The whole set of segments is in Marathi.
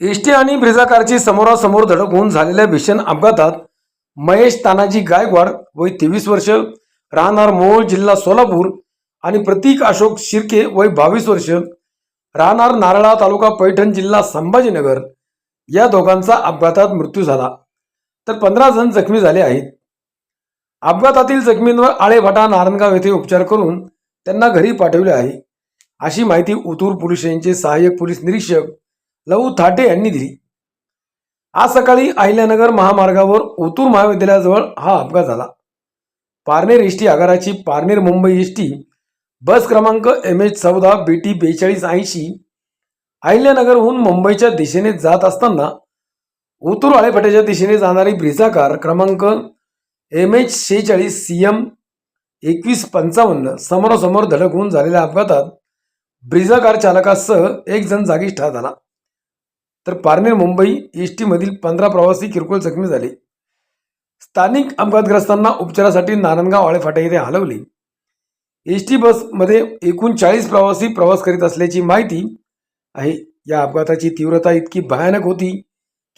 एसटी आणि ब्रिझा कारची समोरासमोर धडक होऊन झालेल्या भीषण अपघातात महेश तानाजी गायकवाड वय तेवीस वर्ष राहणार मोहोळ जिल्हा सोलापूर आणि प्रतीक अशोक शिर्के वय बावीस वर्ष राहणार नारळा तालुका पैठण जिल्हा संभाजीनगर या दोघांचा अपघातात मृत्यू झाला. तर पंधरा जण जखमी झाले आहेत. अपघातातील जखमींवर आळेभाटा नारायणगाव येथे उपचार करून त्यांना घरी पाठवले आहे. अशी माहिती उतूर पोलीस यांचे सहाय्यक पोलीस निरीक्षक लवू थाटे यांनी दिली. आज सकाळी अहिल्यानगर महामार्गावर ओतूर महाविद्यालयाजवळ हा अपघात झाला. पारनेर एसटी आगाराची पारनेर मुंबई एसटी बस क्रमांक एम एच चौदा बी टी बेचाळीस ऐंशी अहिल्यानगरहून मुंबईच्या दिशेने जात असताना ओतूर आळेफाट्याच्या दिशेने जाणारी ब्रिझा कार क्रमांक एम एच शेहेचाळीस सी एम एकवीस पंचावन्न समोरासमोर धडक होऊन झालेल्या अपघातात ब्रिझा कार चालकासह एक जण जागीच ठार झाला. तर पारनेर मुंबई एस टीमधील पंधरा प्रवासी किरकोळ जखमी झाले. स्थानिक अपघातग्रस्तांना उपचारासाठी नारायणगाव आळेफाटा येथे हलवले. एस टी बसमध्ये एकूण चाळीस प्रवासी प्रवास करीत असल्याची माहिती आहे. या अपघाताची तीव्रता इतकी भयानक होती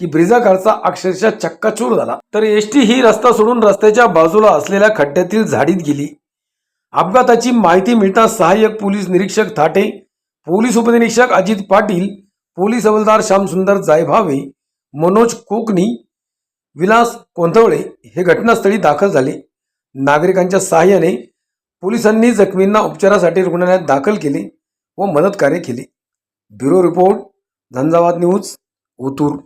की ब्रिझा कारचा अक्षरशः चक्काचूर झाला. तर एस टी ही रस्ता सोडून रस्त्याच्या बाजूला असलेल्या खड्ड्यातील झाडीत गेली. अपघाताची माहिती मिळता सहाय्यक पोलीस निरीक्षक थाटे पोलीस उपनिरीक्षक अजित पाटील पोलीस हवालदार श्यामसुंदर जायभावे मनोज कोकणी विलास कोंथवळे हे घटनास्थळी दाखल झाले. नागरिकांच्या सहाय्याने पोलिसांनी जखमींना उपचारासाठी रुग्णालयात दाखल केले व मदत कार्य केले. Bureau report Zanzavat news Otur.